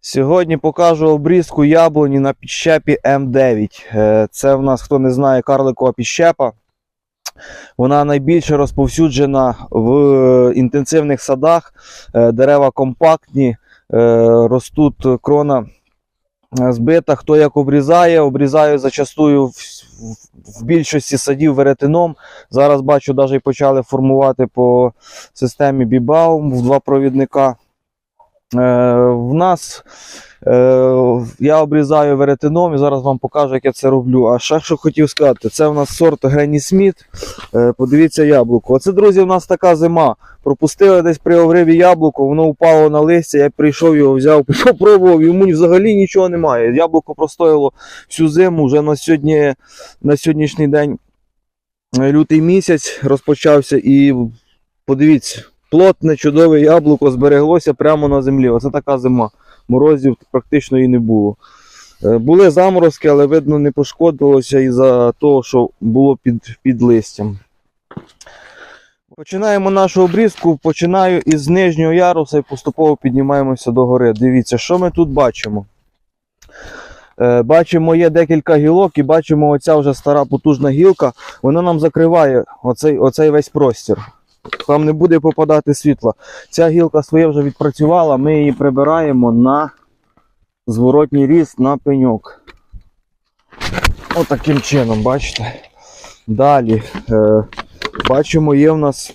Сьогодні покажу обрізку яблуні на підщепі М9. Е, Це в нас, хто не знає, карликова підщепа. Вона найбільше розповсюджена в інтенсивних садах. Е, Дерева компактні, е, ростуть крона е, збита. Хто як обрізає, обрізає зачастую в- в більшості садів веретеном. Зараз бачу, навіть почали формувати по системі Бібаум в два провідника. Е, в нас е, я обрізаю веретеном і зараз вам покажу, як я це роблю. А ще що хотів сказати, це в нас сорт Гренні Сміт. Е, подивіться яблуко. Оце, друзі, у нас така зима. Пропустили десь при огриві яблуко, воно впало на листя, я прийшов його взяв, попробував, йому взагалі нічого немає. Яблуко простояло всю зиму, вже на, сьогодні, на сьогоднішній день лютий місяць розпочався і подивіться. Плотне, чудове яблуко збереглося прямо на землі. Оце така зима. Морозів практично і не було. Е, Були заморозки, але видно не пошкодилося із-за того, що було під, під листям. Починаємо нашу обрізку. Починаю із нижнього яруса і поступово піднімаємося до гори. Дивіться, що ми тут бачимо. Е, Бачимо, є декілька гілок, і бачимо, оця вже стара потужна гілка, вона нам закриває оцей, оцей весь простір там не буде попадати світло. Ця гілка своє вже відпрацювала, ми її прибираємо на зворотній ріст на пеньок. Отаким чином, бачите. Далі е, бачимо, є в нас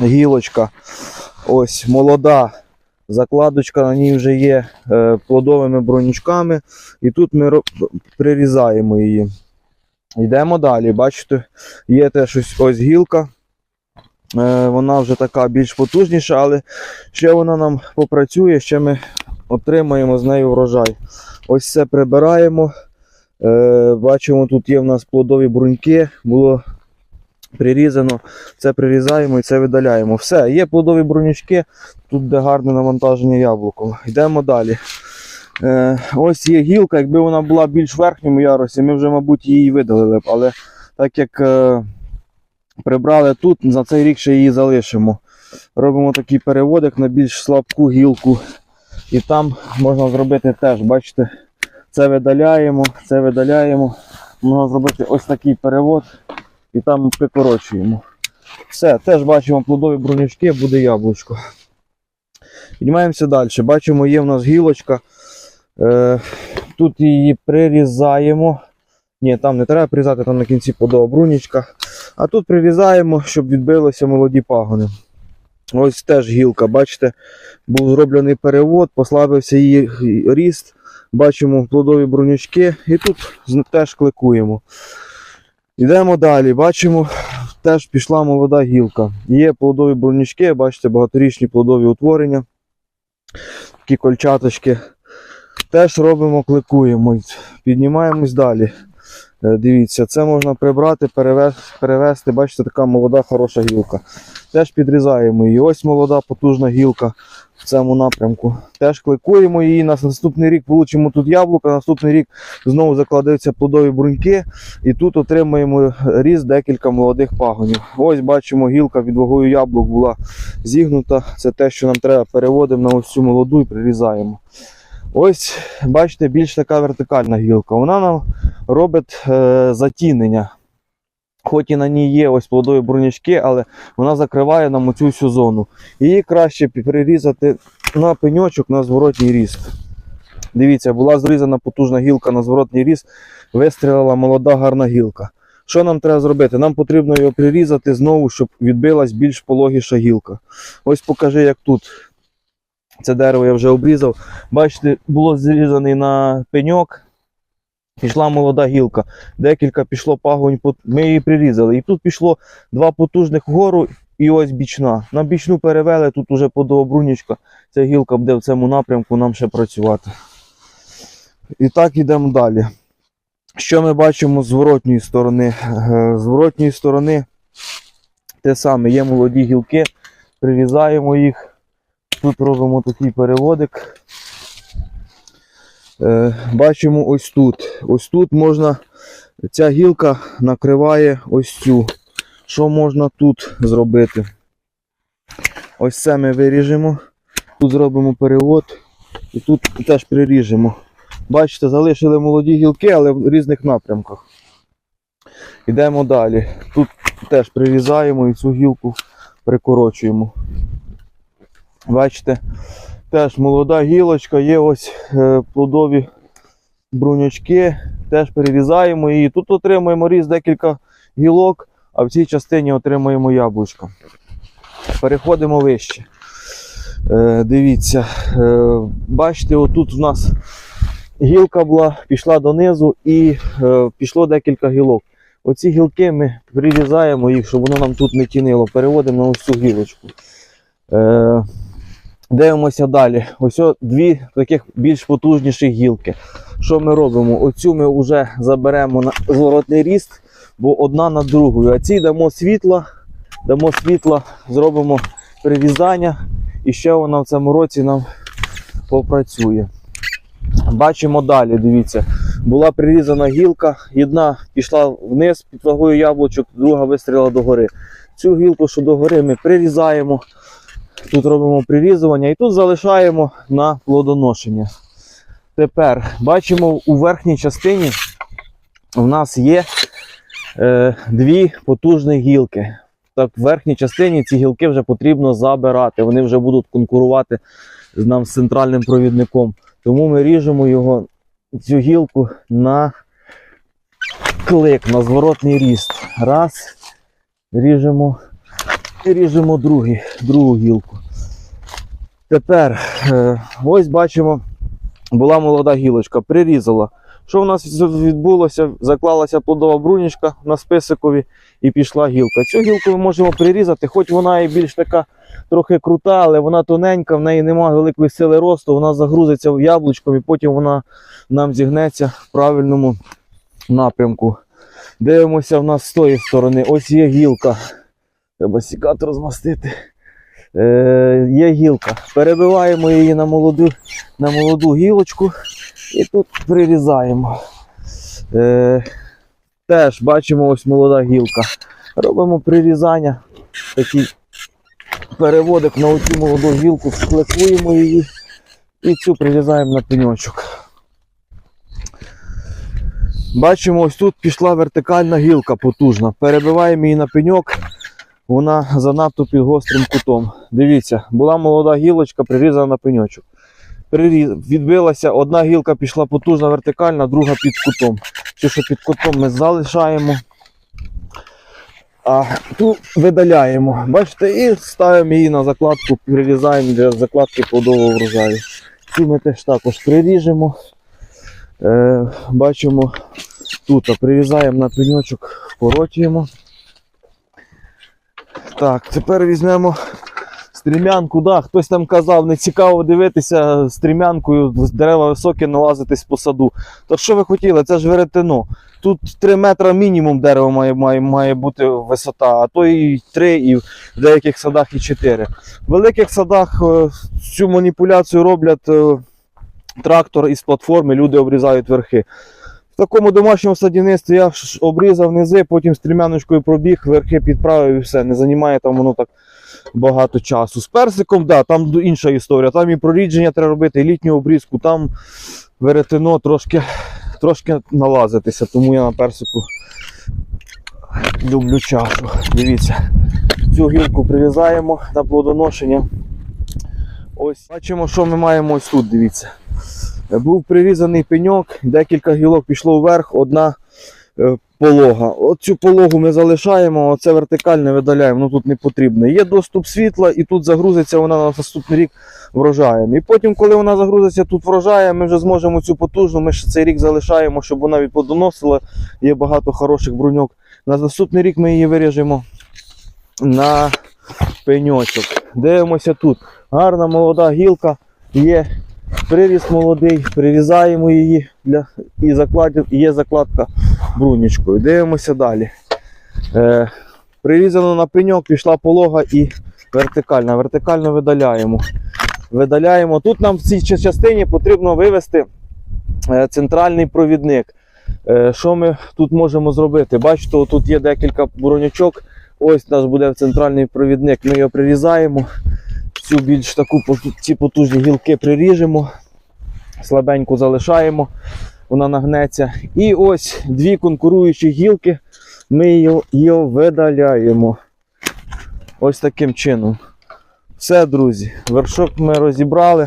гілочка. Ось молода. Закладочка на ній вже є е, плодовими бронючками. І тут ми прирізаємо її. Йдемо далі. Бачите, є теж ось, ось гілка. Е, вона вже така більш потужніша, але ще вона нам попрацює, ще ми отримаємо з нею врожай. Ось це прибираємо. Е, Бачимо, тут є в нас плодові бруньки, було прирізано. Це прирізаємо і це видаляємо. Все, є плодові брунячки, тут де гарне навантаження яблуком. Йдемо далі. Е, Ось є гілка, якби вона була більш в верхньому ярусі, ми вже, мабуть, її видалили б. Але так як. Прибрали тут, за цей рік ще її залишимо. Робимо такий переводик на більш слабку гілку. І там можна зробити теж, бачите, це видаляємо, це видаляємо. Можна зробити ось такий перевод і там прикорочуємо. Все, теж бачимо плодові бронячки, буде яблучко. Піднімаємося далі. Бачимо, є в нас гілочка. Е, тут її прирізаємо. Ні, там не треба прирізати, там на кінці плодова брунічка. А тут прирізаємо, щоб відбилися молоді пагони. Ось теж гілка, бачите, був зроблений перевод, послабився її ріст. Бачимо плодові бронючки і тут теж кликуємо. Йдемо далі. Бачимо, теж пішла молода гілка. Є плодові бронючки, бачите, багаторічні плодові утворення. Такі кольчаточки. Теж робимо, кликуємо. Піднімаємось далі. Е, Дивіться, це можна прибрати, перевести. Бачите, така молода, хороша гілка. Теж підрізаємо її. Ось молода, потужна гілка в цьому напрямку. Теж кликуємо її. На наступний рік получимо тут яблука, наступний рік знову закладаються плодові бруньки, і тут отримаємо ріст декілька молодих пагонів. Ось бачимо, гілка від вагою яблук була зігнута. Це те, що нам треба, переводимо на ось цю молоду і прирізаємо. Ось, бачите, більш така вертикальна гілка. Вона нам робить е, затінення. Хоч і на ній є ось плодові бронячки, але вона закриває нам оцю всю зону. Її краще прирізати на пеньочок на зворотній ріст. Дивіться, була зрізана потужна гілка на зворотній ріст, вистрілила молода гарна гілка. Що нам треба зробити? Нам потрібно його прирізати знову, щоб відбилась більш пологіша гілка. Ось покажи, як тут. Це дерево я вже обрізав. Бачите, було зрізаний на пеньок. Пішла молода гілка, декілька пішло пагонь, ми її прирізали. І тут пішло два потужних вгору і ось бічна. На бічну перевели, тут уже подовобрунічка. Ця гілка буде в цьому напрямку нам ще працювати. І так йдемо далі. Що ми бачимо з зворотньої сторони? Е, З зворотньої сторони те саме, є молоді гілки, прирізаємо їх. Тут робимо такий переводик. Е, бачимо ось тут. Ось тут можна, ця гілка накриває ось цю. Що можна тут зробити? Ось це ми виріжемо. Тут зробимо перевод. І тут теж приріжемо. Бачите, залишили молоді гілки, але в різних напрямках. Йдемо далі. Тут теж прирізаємо і цю гілку прикорочуємо. Бачите, теж молода гілочка, є ось е, плодові брунячки, теж перерізаємо її. Тут отримуємо різ декілька гілок, а в цій частині отримуємо яблучко. Переходимо вище. Е, дивіться, е, бачите, отут у нас гілка була, пішла донизу і пішло декілька гілок. Оці гілки ми прирізаємо їх, щоб воно нам тут не тінило. Переводимо на ось цю гілочку. Дивимося далі. Ось дві таких більш потужніші гілки. Що ми робимо? Оцю ми вже заберемо на зворотний ріст, бо одна над другою. А цій дамо світла, дамо світла, зробимо прирізання, і ще вона в цьому році нам попрацює. Бачимо далі, дивіться, була прирізана гілка, одна пішла вниз під вагою яблучок, друга вистріла догори. Цю гілку, що догори, ми прирізаємо, тут робимо прирізування і тут залишаємо на плодоношення. Тепер бачимо у верхній частині в нас є е, дві потужні гілки. Так, в верхній частині ці гілки вже потрібно забирати. Вони вже будуть конкурувати з нам з центральним провідником. Тому ми ріжемо його, цю гілку на клик, на зворотний ріст. Раз. Ріжемо і ріжемо другий, другу гілку. Тепер е, ось бачимо, була молода гілочка, прирізала. Що в нас відбулося? Заклалася плодова брунічка на списикові і пішла гілка. Цю гілку ми можемо прирізати, хоч вона і більш така трохи крута, але вона тоненька, в неї немає великої сили росту, вона загрузиться в яблучком і потім вона нам зігнеться в правильному напрямку. Дивимося в нас з тої сторони. Ось є гілка. Треба сікатор змастити. Е, є гілка. Перебиваємо її на молоду, на молоду гілочку і тут прирізаємо. Е, теж бачимо ось молода гілка. Робимо прирізання. Такий переводик на оцю молоду гілку, шлекуємо її і цю прирізаємо на пеньочок. Бачимо, ось тут пішла вертикальна гілка потужна. Перебиваємо її на пеньок, вона занадто під гострим кутом. Дивіться, була молода гілочка, прирізана на пеньочок. Приріз... Відбилася, одна гілка пішла потужна вертикальна, друга під кутом. Цю, що під кутом ми залишаємо, а ту видаляємо. Бачите, і ставимо її на закладку, прирізаємо для закладки плодового врожаю. Цю ми теж також приріжемо. Е, бачимо тут, прирізаємо на пеньочок, вкорочуємо. Так, тепер візьмемо стрімянку. Да, хтось там казав, не цікаво дивитися стрімянкою, дерева високі, налазитись по саду. То що ви хотіли? Це ж веретено. Тут 3 метри мінімум дерева має, має, має бути висота, а то і 3, і в деяких садах і 4. В великих садах е, цю маніпуляцію роблять е, трактор із платформи, люди обрізають верхи. В такому домашньому садівництві я обрізав низи, потім стрімяночкою пробіг, верхи підправив і все. Не займає там воно так багато часу. З персиком, да, там інша історія. Там і прорідження треба робити, і літню обрізку, там веретено трошки, трошки налазитися, тому я на персику люблю чашу. Дивіться, цю гілку прирізаємо на плодоношення. Ось бачимо, що ми маємо ось тут. Дивіться. Був прирізаний пеньок, декілька гілок пішло вверх, одна е, полога. От цю пологу ми залишаємо, оце вертикальне видаляємо, ну тут не потрібно. Є доступ світла, і тут загрузиться вона на наступний рік врожаєм. І потім, коли вона загрузиться тут врожаєм, ми вже зможемо цю потужну, ми ще цей рік залишаємо, щоб вона відплодоносила. Є багато хороших бруньок. На наступний рік ми її виріжемо на пеньочок. Дивимося тут. Гарна молода гілка є. Приріз молодий, прирізаємо її для, і закладів, є закладка брунічкою. Дивимося далі. Е, прирізано на пеньок, пішла полога і вертикальна. Вертикально видаляємо. Видаляємо. Тут нам в цій частині потрібно вивести е, центральний провідник. Е, що ми тут можемо зробити? Бачите, тут є декілька бронячок. Ось наш буде центральний провідник. Ми його прирізаємо цю більш таку ці потужні гілки приріжемо слабеньку залишаємо, вона нагнеться. І ось дві конкуруючі гілки. Ми її, видаляємо. Ось таким чином. Все, друзі. Вершок ми розібрали.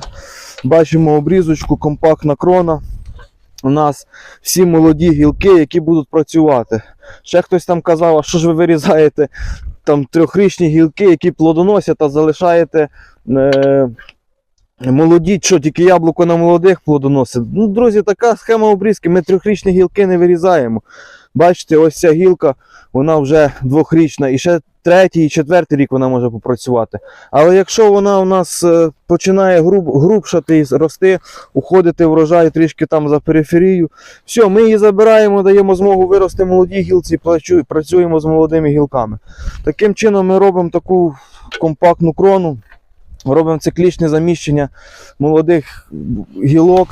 Бачимо обрізочку, компактна крона. У нас всі молоді гілки, які будуть працювати. Ще хтось там казав, а що ж ви вирізаєте там трьохрічні гілки, які плодоносять, а залишаєте е, молоді, що тільки яблуко на молодих плодоносить. Ну, друзі, така схема обрізки. Ми трьохрічні гілки не вирізаємо. Бачите, ось ця гілка, вона вже двохрічна, і ще третій і четвертий рік вона може попрацювати. Але якщо вона у нас е, починає груб, грубшати рости, уходити врожай трішки там за периферію, все, ми її забираємо, даємо змогу вирости молодій гілці і працюємо з молодими гілками. Таким чином ми робимо таку компактну крону, робимо циклічне заміщення молодих гілок,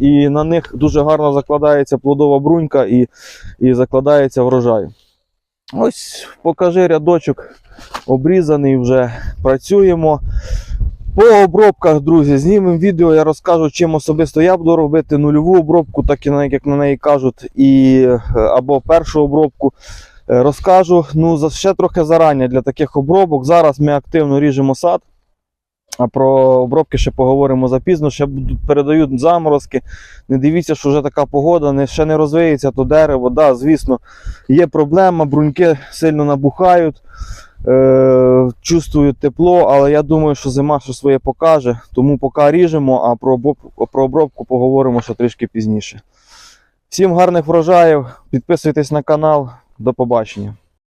і на них дуже гарно закладається плодова брунька і, і закладається врожай. Ось покажи рядочок обрізаний вже. Працюємо. По обробках, друзі, знімемо відео, я розкажу, чим особисто я буду робити нульову обробку, так як на неї кажуть, і, е, або першу обробку. Е, Розкажу ну, ще трохи зарані для таких обробок. Зараз ми активно ріжемо сад. А про обробки ще поговоримо запізно. Ще передають заморозки. Не дивіться, що вже така погода, не, ще не розвиється то дерево. Да, звісно, є проблема, бруньки сильно набухають, е, чувствують тепло, але я думаю, що зима що своє покаже. Тому поки ріжемо, а про про обробку поговоримо ще трішки пізніше. Всім гарних врожаїв, підписуйтесь на канал. До побачення.